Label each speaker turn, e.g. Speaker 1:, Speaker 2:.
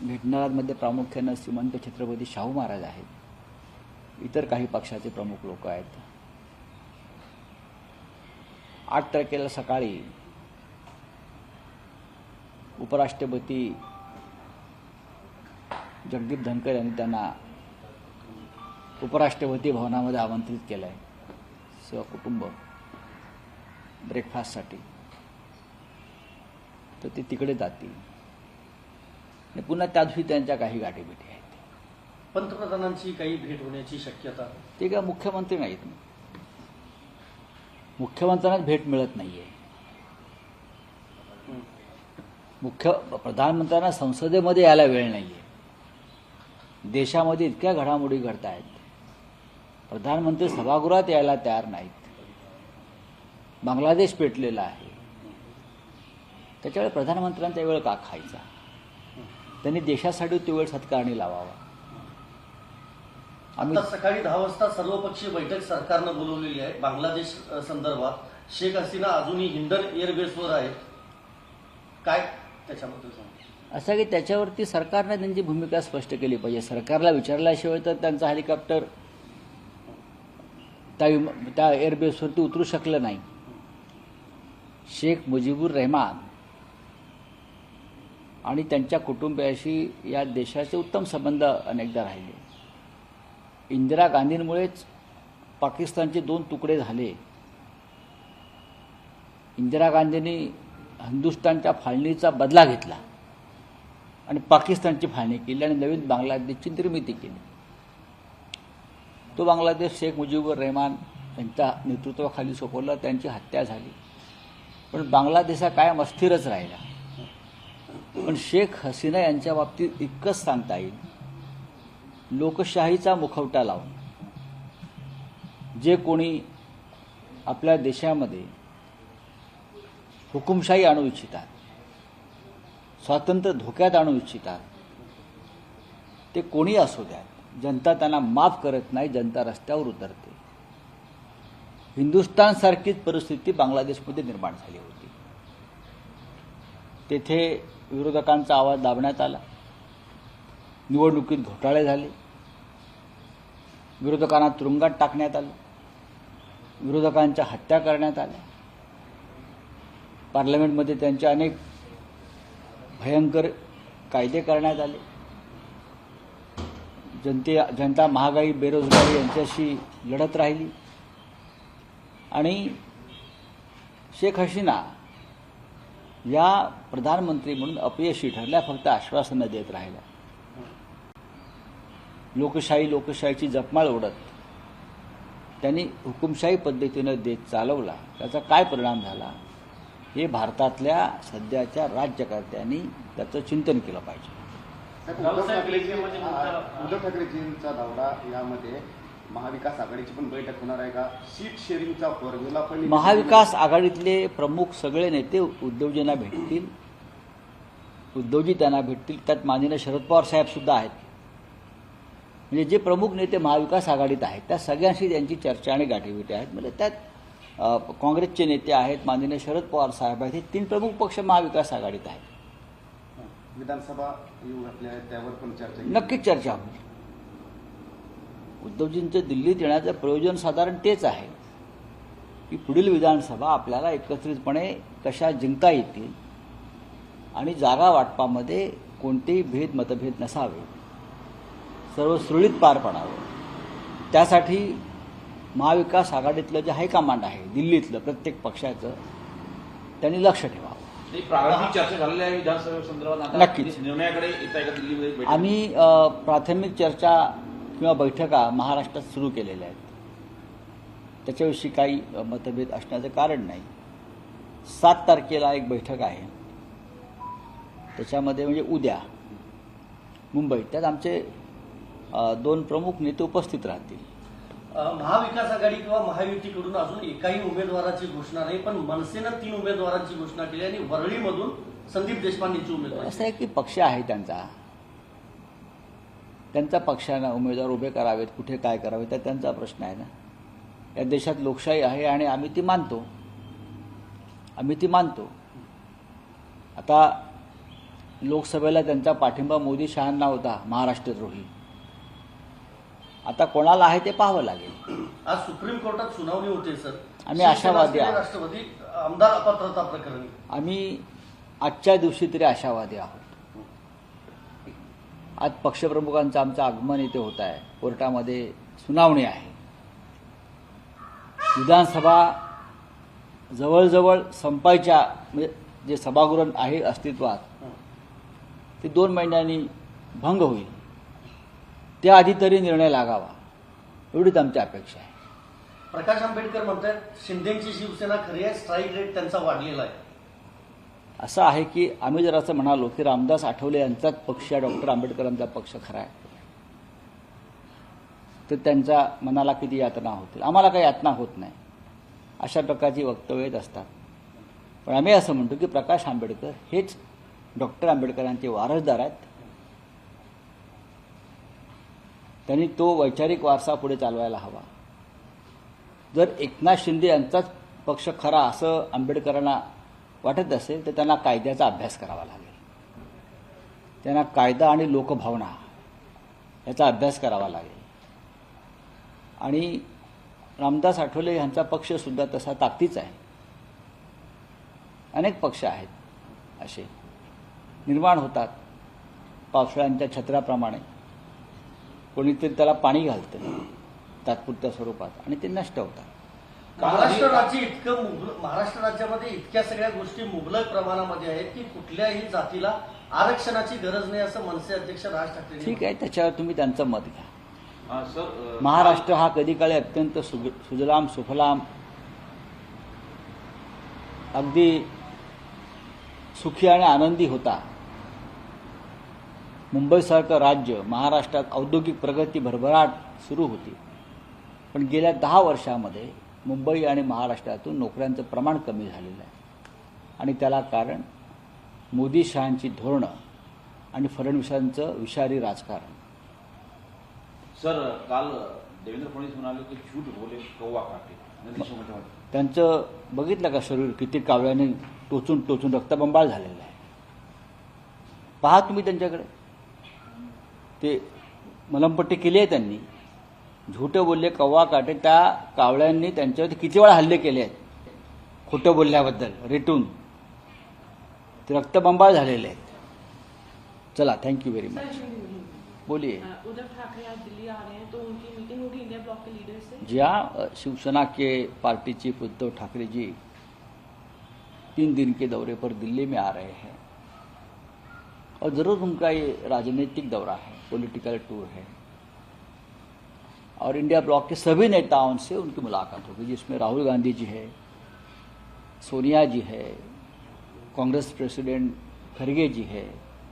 Speaker 1: भेटणाऱ्यांमध्ये प्रामुख्यानं श्रीमंत छत्रपती शाहू महाराज आहेत. इतर काही पक्षाचे प्रमुख लोक आहेत. आठ तारखेला सकाळी उपराष्ट्रपती जगदीप धनकर यांनी त्यांना उपराष्ट्रपती भवनामध्ये आमंत्रित केलं आहे सहकुटुंब ब्रेकफास्टसाठी तर ते तिकडे जातील. आणि पुन्हा त्या दिवशी त्यांच्या काही गाठीभेटी आहेत.
Speaker 2: पंतप्रधानांची काही भेट होण्याची शक्यता?
Speaker 1: ते काय मुख्यमंत्री नाहीत मुख्यमंत्र्यांना भेट मिळत नाहीये. मुख्य प्रधानमंत्र्यांना संसदेमध्ये यायला वेळ नाहीये. देशामध्ये इतक्या घडामोडी घडत आहेत प्रधानमंत्री सभागृहात यायला तयार नाहीत. बांगलादेश पेटलेला आहे. त्याच्यावेळी प्रधानमंत्र्यांचा वेळ का खायचा? त्यांनी देशासाठी तो वेळ सत्कारणी लावावा. आम्ही
Speaker 2: सकाळी दहा वाजता सर्वपक्षीय बैठक सरकारनं बोलवलेली आहे. बांगलादेश संदर्भात. शेख हसीना अजूनही हिंडन एअरबेसवर आहेत. काय त्याच्याबद्दल सांगा
Speaker 1: असं की त्याच्यावरती सरकारने त्यांची भूमिका स्पष्ट केली पाहिजे. सरकारला विचारल्याशिवाय तर त्यांचं हेलिकॉप्टर त्या विमा- त्या एअरबेसवरती उतरू शकलं नाही. शेख मुजीबुर रहमान आणि त्यांच्या कुटुंबियाशी या देशाचे उत्तम संबंध अनेकदा राहिले. इंदिरा गांधींमुळेच पाकिस्तानचे दोन तुकडे झाले. इंदिरा गांधींनी हिंदुस्तानच्या फाळणीचा बदला घेतला आणि पाकिस्तानची फाळणी केली आणि नवीन बांगलादेशची निर्मिती केली. तो बांगलादेश शेख मुजीबुर रहमान यांच्या नेतृत्वाखाली सोपवला त्यांची हत्या झाली. पण बांगलादेश हा कायम अस्थिरच राहिला. पण शेख हसीना यांच्या बाबतीत इतकंच सांगता येईल. लोकशाहीचा मुखवटा लावून. जे कोणी आपल्या देशामध्ये हुकुमशाही आणू इच्छितात स्वातंत्र्य धोक्यात आणू इच्छितात ते कोणी असू द्यात. जनता त्यांना माफ करत नाही जनता रस्त्यावर उतरते. हिंदुस्थानसारखीच परिस्थिती बांगलादेशमध्ये निर्माण झाली होती. तेथे विरोधकांचा आवाज दाबण्यात आला. निवडणुकीत घोटाळे झाले. विरोधकांना तुरुंगात टाकण्यात आलं. विरोधकांच्या हत्या करण्यात आल्या. पार्लमेंटमध्ये त्यांचे अनेक भयंकर कायदे करण्यात आले. जनते जनता महागाई बेरोजगारी यांच्याशी लढत राहिली. आणि शेख हसीना या प्रधानमंत्री म्हणून अपयशी ठरल्या फक्त आश्वासनं देत राहिल्या. लोकशाही लोकशाहीची जपमाळ ओढत त्यांनी हुकुमशाही पद्धतीनं देश चालवला. त्याचा काय परिणाम झाला? हे भारतातल्या सध्याच्या राज्यकर्त्यांनी त्याचं चिंतन केलं पाहिजे.
Speaker 3: उद्धव ठाकरेजींचा दौरा यामध्ये महाविकास आघाडीची पण बैठक होणार आहे का? सीट शेअरिंगचा फॉर्म्युला पण
Speaker 1: महाविकास आघाडीतले प्रमुख सगळे नेते उद्धवजींना भेटतील. उद्धवजी त्यांना भेटतील. त्यात माननीय शरद पवार साहेब सुद्धा आहेत. म्हणजे जे प्रमुख नेते महाविकास आघाडीत आहेत त्या सगळ्यांशी त्यांची चर्चा आणि गाठीभेटी आहेत. म्हणजे त्यात काँग्रेसचे नेते आहेत माननीय शरद पवार साहेब आहेत. हे तीन प्रमुख पक्ष महाविकास आघाडीत आहेत.
Speaker 3: विधानसभा त्यावर पण चर्चा.
Speaker 1: नक्कीच चर्चा होईल. उद्धवजींचं दिल्लीत येण्याचं प्रयोजन साधारण तेच आहे. की पुढील विधानसभा आपल्याला एकत्रितपणे कशा जिंकता येतील आणि जागा वाटपामध्ये कोणतेही भेद मतभेद नसावे. सर्व सुरळीत पार पडावं. त्यासाठी महाविकास आघाडीतलं जे हायकमांड आहे दिल्लीतलं प्रत्येक पक्षाचं त्यांनी लक्ष ठेवावं.
Speaker 4: चर्चा
Speaker 1: नक्कीच. आम्ही प्राथमिक चर्चा किंवा बैठका महाराष्ट्रात सुरू केलेल्या आहेत. त्याच्याविषयी काही मतभेद असण्याचं कारण नाही. सात तारखेला एक बैठक आहे. त्याच्यामध्ये म्हणजे उद्या मुंबईत त्यात आमचे दोन प्रमुख नेते उपस्थित राहतील.
Speaker 2: महाविकास आघाडी किंवा महायुतीकडून अजून एकाही उमेदवाराची घोषणा नाही पण मनसेनं तीन उमेदवारांची घोषणा केली आणि वरळीमधून संदीप देशपांडेची उमेदवार.
Speaker 1: असं आहे की पक्ष आहे त्यांचा. त्यांचा पक्षानं उमेदवार उभे करावेत कुठे काय करावे तर त्यांचा प्रश्न आहे ना. या देशात लोकशाही आहे आणि आम्ही ती मानतो. आम्ही ती मानतो. आता लोकसभेला त्यांचा पाठिंबा मोदी शहांना होता महाराष्ट्रद्रोही. आता कोणाला आहे ते पाहावं लागेल.
Speaker 2: आज सुप्रीम कोर्टात सुनावणी होते सर.
Speaker 1: आम्ही आशावादी.
Speaker 2: राष्ट्रवादी आमदार अपात्रता प्रकरणी.
Speaker 1: आम्ही आजच्या दिवशी तरी आशावादी आहोत. आज पक्षप्रमुखांचं आमचं आगमन इथे होत आहे. कोर्टामध्ये सुनावणी आहे. विधानसभा जवळजवळ संपायच्या म्हणजे जे सभागृह आहे अस्तित्वात ते दोन महिन्यांनी भंग होईल. त्याआधी तरी निर्णय लागावा. एवढीच आमची अपेक्षा आहे.
Speaker 2: प्रकाश आंबेडकर म्हणतात शिंदेची शिवसेना खरी आहे स्ट्राईक रेट त्यांचा वाढलेला आहे.
Speaker 1: असं आहे की आम्ही जर असं म्हणालो की रामदास आठवले यांचाच पक्ष डॉक्टर आंबेडकरांचा पक्ष खरा आहे तर त्यांच्या मनाला किती यातना होतील? आम्हाला काही यातना होत नाही. अशा प्रकारची वक्तव्य येत असतात. पण आम्ही असं म्हणतो की प्रकाश आंबेडकर हेच डॉक्टर आंबेडकरांचे वारसदार आहेत. त्यांनी तो वैचारिक वारसा पुढे चालवायला हवा. जर एकनाथ शिंदे यांचाच पक्ष खरा असं आंबेडकरांना वाटत असेल तर त्यांना कायद्याचा अभ्यास करावा लागेल. त्यांना कायदा आणि लोकभावना याचा अभ्यास करावा लागेल. आणि रामदास आठवले यांचा पक्षसुद्धा तसा ताकदीच आहे. अनेक पक्ष आहेत असे. निर्माण होतात पावसाळ्यांच्या छत्राप्रमाणे. कोणीतरी त्याला पाणी घालतं तात्पुरत्या स्वरूपात आणि ते नष्ट होतात.
Speaker 2: महाराष्ट्र राज्य इतकं मुबल- महाराष्ट्र राज्यामध्ये इतक्या सगळ्या गोष्टी मुबलक प्रमाणामध्ये आहेत की कुठल्याही जातीला आरक्षणाची गरज नाही असं मनसे अध्यक्ष राज ठाकरे
Speaker 1: ठीक आहे त्याच्यावर तुम्ही त्यांचं मत घ्या.
Speaker 4: अं, सर अं,
Speaker 1: महाराष्ट्र हा कधी काळी अत्यंत सुजलाम सुफलाम अगदी सुखी आणि आनंदी होता. मुंबईसारखं राज्य महाराष्ट्रात औद्योगिक प्रगती भरभराट सुरू होती. पण गेल्या दहा वर्षामध्ये मुंबई आणि महाराष्ट्रातून नोकऱ्यांचं प्रमाण कमी झालेलं आहे. आणि त्याला कारण मोदी शहांची धोरणं आणि फडणवीसांचं विषारी राजकारण.
Speaker 4: सर काल देवेंद्र फडणवीस म्हणाले की झूट बोले कौवा काटे.
Speaker 1: त्यांचं बघितलं का शरीर? किती कावळ्याने टोचून टोचून रक्तबंबाळ झालेलं आहे. पहा तुम्ही त्यांच्याकडे. ते मलमपट्टी केली आहे त्यांनी. झुटं बोलले कव्वा काटे त्या कावळ्यांनी त्यांच्यावरती किती वेळा हल्ले केले आहेत? खोटं बोलल्याबद्दल रेटून. ते रक्तबंबाळ झालेले आहेत. चला थँक्यू व्हेरी मच। बोलिए
Speaker 5: अ, उद्धव ठाकरे आज दिल्ली आ रहे तो उनकी मीटिंग होगी इंडिया ब्लॉक के लीडर से?
Speaker 1: जी हाँ अ, शिवसेना के पार्टी चीफ उद्धव ठाकरे जी तीन दिन के दौरे पर दिल्ली में आ रहे हैं। और ज़रूर उनका ये राजनीतिक दौरा है पॉलिटिकल टूर है। और इंडिया ब्लॉक के सभी नेताओं से उनकी मुलाकात होगी जिसमें राहुल गांधी जी है सोनिया जी है कांग्रेस प्रेसिडेंट खरगे जी है